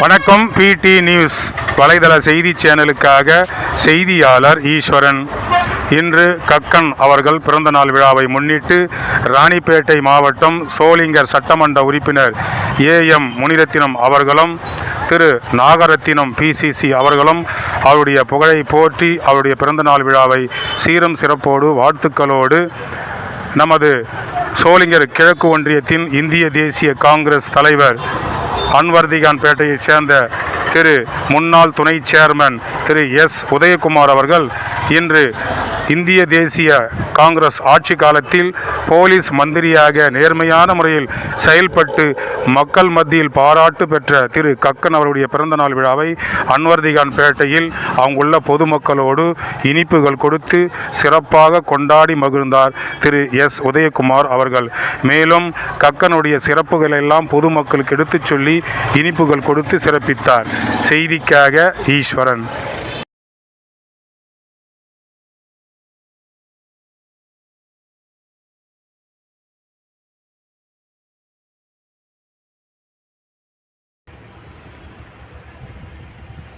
வணக்கம் பிடி நியூஸ் வலைதள செய்தி சேனலுக்காக செய்தியாளர் ஈஸ்வரன். இன்று கக்கன் அவர்கள் பிறந்தநாள் விழாவை முன்னிட்டு ராணிப்பேட்டை மாவட்டம் சோளிங்கர் சட்டமன்ற உறுப்பினர் ஏஎம் முனிரத்தினம் அவர்களும் திரு நாகரத்தினம் பிசிசி அவர்களும் அவருடைய புகழை போற்றி அவருடைய பிறந்தநாள் விழாவை சீரும் சிறப்போடு வாழ்த்துக்களோடு நமது சோளிங்கர் கிழக்கு ஒன்றியத்தின் இந்திய தேசிய காங்கிரஸ் தலைவர் அன்வர்திகான் பேட்டையைச் சேர்ந்த திரு முன்னாள் துணை சேர்மன் திரு எஸ். உதயகுமார் அவர்கள் இன்று இந்திய தேசிய காங்கிரஸ் ஆட்சி காலத்தில் போலீஸ் மந்திரியாக நேர்மையான முறையில் செயல்பட்டு மக்கள் மத்தியில் பாராட்டு பெற்ற திரு கக்கன் அவருடைய பிறந்தநாள் விழாவை அன்வர்திகான் பேட்டையில் அங்குள்ள பொதுமக்களோடு இனிப்புகள் கொடுத்து சிறப்பாக கொண்டாடி மகிழ்ந்தார் திரு எஸ் உதயகுமார் அவர்கள். மேலும் கக்கனுடைய சிறப்புகள் எல்லாம் பொதுமக்களுக்கு எடுத்துச் சொல்லி இனிப்புகள் கொடுத்து சிறப்பித்தார். செய்திக்காக ஈஸ்வரன்.